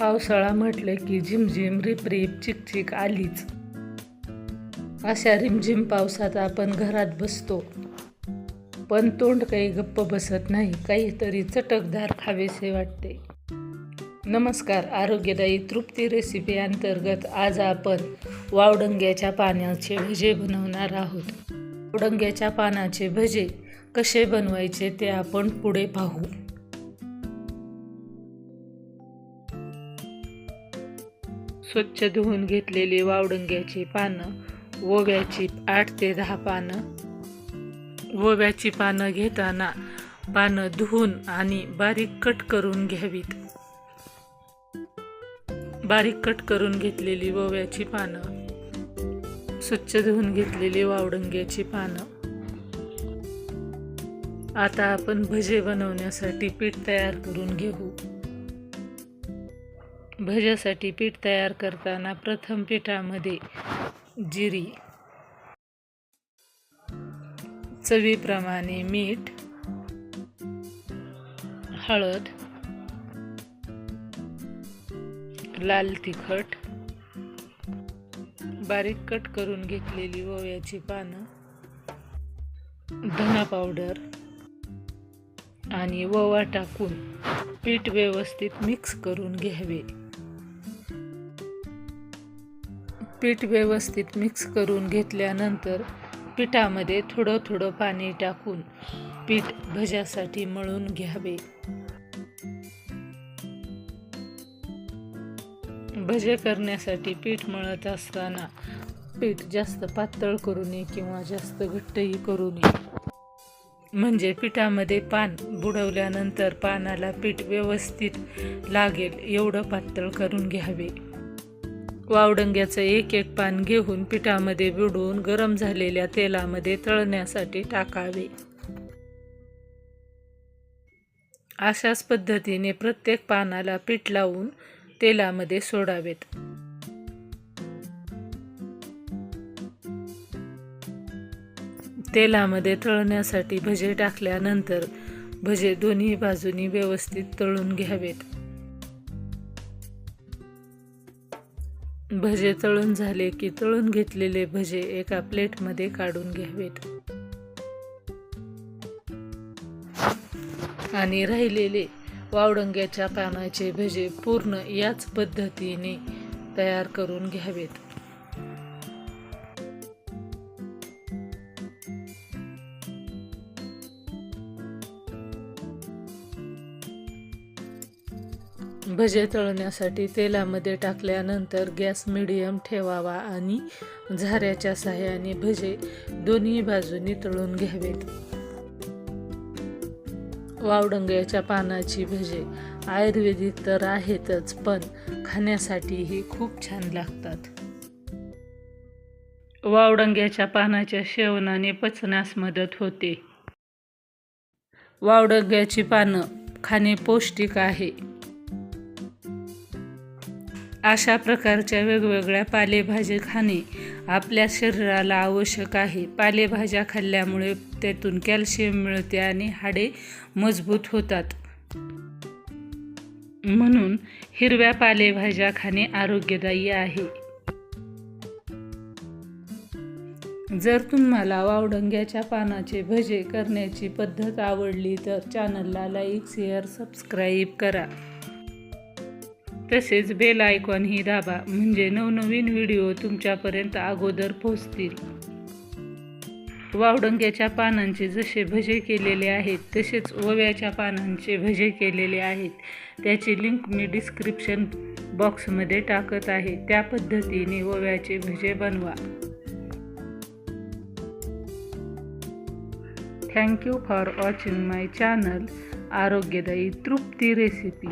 पावसाळा म्हटलं की झिमझिम रिपरिप चिकचिक आलीच. अशा रिमझिम पावसात आपण घरात बसतो. पण तोंड काही गप्प बसत नाही काहीतरी चटकदार खावेसे वाटते. नमस्कार आरोग्यदायी तृप्ती रेसिपी अंतर्गत आज आपण वावडंग्याच्या पाण्याचे भजे बनवणार आहोत. वावडंग्याच्या पानाचे भजे कसे बनवायचे ते आपण पुढे पाहू. स्वच्छ धुवून घेतलेली वावडंग्याची पानं ओव्याची आठ ते दहा पानं. ओव्याची पानं घेताना पानं धुवून आणि बारीक कट करून घ्यावीत. बारीक कट करून घेतलेली ओव्याची पानं स्वच्छ धुवून घेतलेली वावडंग्याची पानं. आता आपण भजे बनवण्यासाठी पीठ तयार करून घेऊ. भज्यासाठी पीठ तयार करताना प्रथम पिठामध्ये जिरी चवीप्रमाणे मीठ हळद लाल तिखट बारीक कट करून घेतलेली ओव्याची पानं धना पावडर आणि ओवा टाकून पीठ व्यवस्थित मिक्स करून घ्यावे. पीठ व्यवस्थित मिक्स करून घेतल्यानंतर पिठामध्ये थोडं थोडं पाणी टाकून पीठ भज्यासाठी मळून घ्यावे. भजे करण्यासाठी पीठ मळत असताना पीठ जास्त पातळ करू नये किंवा जास्त घट्टही करू नये. म्हणजे पिठामध्ये पान बुडवल्यानंतर पानाला पीठ व्यवस्थित लागेल एवढं पातळ करून घ्यावे. वावडंग्याचं एक एक पान घेऊन पिठामध्ये बुडवून गरम झालेल्या तेलामध्ये तळण्यासाठी टाकावे. अशाच पद्धतीने प्रत्येक पानाला पीठ लावून तेलामध्ये सोडावेत. तेलामध्ये तळण्यासाठी भजे टाकल्यानंतर भजे दोन्ही बाजूनी व्यवस्थित तळून घ्यावेत. भजे तळून झाले की तळून घेतलेले भजे एका प्लेटमध्ये काढून घ्यावेत. आणि राहिलेले वावडंग्याच्या पानाचे भजे पूर्ण याच पद्धतीने तयार करून घ्यावेत. भजे तळण्यासाठी तेलामध्ये टाकल्यानंतर गॅस मिडियम ठेवावा आणि झाऱ्याच्या सहाय्याने भजे दोन्ही बाजूनी तळून घ्यावेत. वावडंग्याच्या पानाची भजे आयुर्वेदिक तर आहेतच पण खाण्यासाठीही खूप छान लागतात. वावडंग्याच्या पानाच्या सेवनाने पचनास मदत होते. वावडंग्याची पानं खाणे पौष्टिक आहे. अशा प्रकारच्या वेगवेगळ्या पालेभाज्या खाणे आपल्या शरीराला आवश्यक आहे. पालेभाज्या खाल्ल्यामुळे त्यातून कॅल्शियम मिळते आणि हाडे मजबूत होतात. म्हणून हिरव्या पालेभाज्या खाणे आरोग्यदायी आहे. जर तुम्हाला वावडंग्याच्या पानाचे भजे करण्याची पद्धत आवडली तर चॅनलला लाईक शेअर सबस्क्राईब करा. तसेच बेल आयकॉनही दाबा म्हणजे नवनवीन व्हिडिओ तुमच्यापर्यंत अगोदर पोहोचतील. वावडंग्याच्या पानांचे जसे भजे केलेले आहेत तसेच ओव्याच्या पानांचे भजे केलेले आहेत. त्याची लिंक मी डिस्क्रिप्शन बॉक्समध्ये टाकत आहे. त्या पद्धतीने ओव्याचे भजे बनवा. Thank you for watching my channel आरोग्यदायी तृप्ती रेसिपी